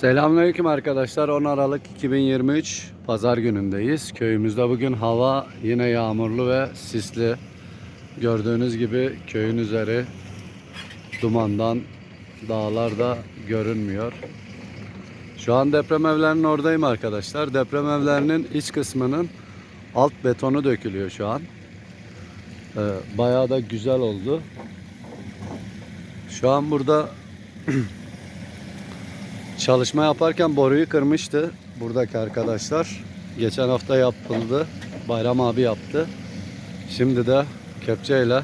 Selamünaleyküm arkadaşlar. 10 Aralık 2023 Pazar günündeyiz. Köyümüzde bugün hava yine yağmurlu ve sisli. Gördüğünüz gibi köyün üzeri dumandan dağlar da görünmüyor. Şu an deprem evlerinin oradayım arkadaşlar. Deprem evlerinin iç kısmının alt betonu dökülüyor şu an. Ee, bayağı da güzel oldu. Şu an burada Çalışma yaparken boruyu kırmıştı buradaki arkadaşlar. Geçen hafta yapıldı. Bayram abi yaptı. Şimdi de kepçeyle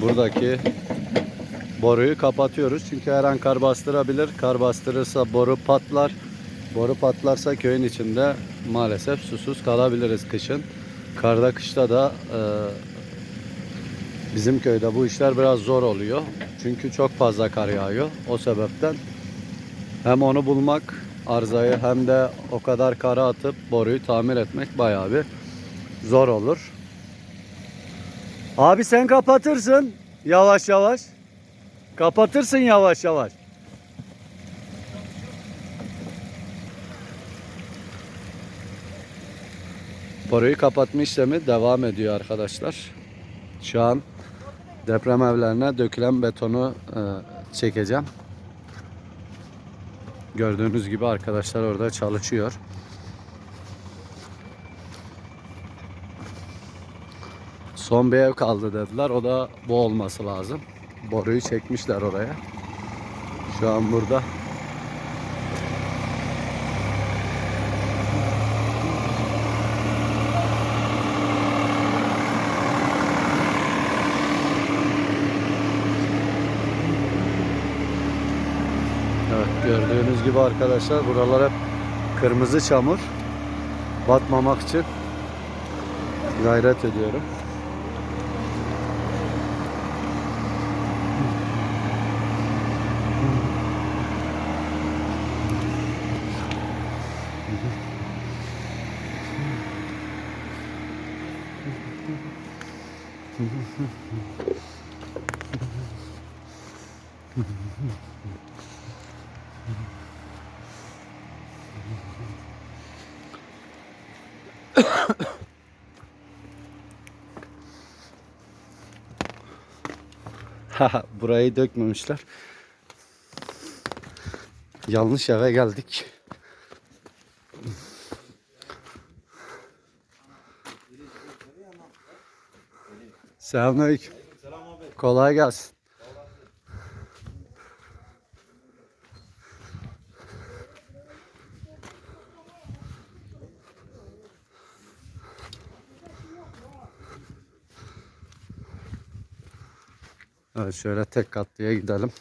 buradaki boruyu kapatıyoruz. Çünkü her an kar bastırabilir. Kar bastırırsa boru patlar. Boru patlarsa köyün içinde maalesef susuz kalabiliriz kışın. Karda kışta da e, bizim köyde bu işler biraz zor oluyor. Çünkü çok fazla kar yağıyor. O sebepten hem onu bulmak arzayı hem de o kadar kara atıp boruyu tamir etmek bayağı bir zor olur. Abi sen kapatırsın yavaş yavaş. Kapatırsın yavaş yavaş. Boruyu kapatma işlemi devam ediyor arkadaşlar. Şu an deprem evlerine dökülen betonu e, çekeceğim. Gördüğünüz gibi arkadaşlar orada çalışıyor. Son bir ev kaldı dediler. O da bu olması lazım. Boruyu çekmişler oraya. Şu an burada. Evet gördüğünüz gibi arkadaşlar buralar hep kırmızı çamur. Batmamak için gayret ediyorum. Haha, Burayı dökmemişler. Yanlış eve geldik. Selamünaleyküm. Kolay gelsin. Evet şöyle tek katlıya gidelim.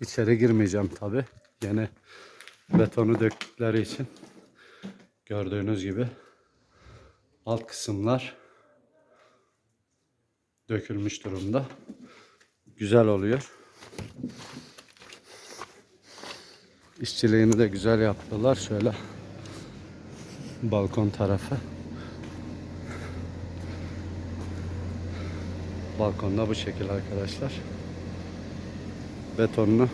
İçeri girmeyeceğim tabi. Yine betonu döktükleri için gördüğünüz gibi alt kısımlar dökülmüş durumda. Güzel oluyor. İşçiliğini de güzel yaptılar. Şöyle balkon tarafı. Balkonda bu şekil arkadaşlar. Betonlu.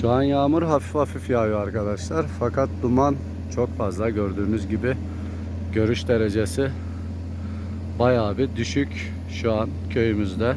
Şu an yağmur hafif hafif yağıyor arkadaşlar. Fakat duman çok fazla gördüğünüz gibi. Görüş derecesi bayağı bir düşük şu an köyümüzde.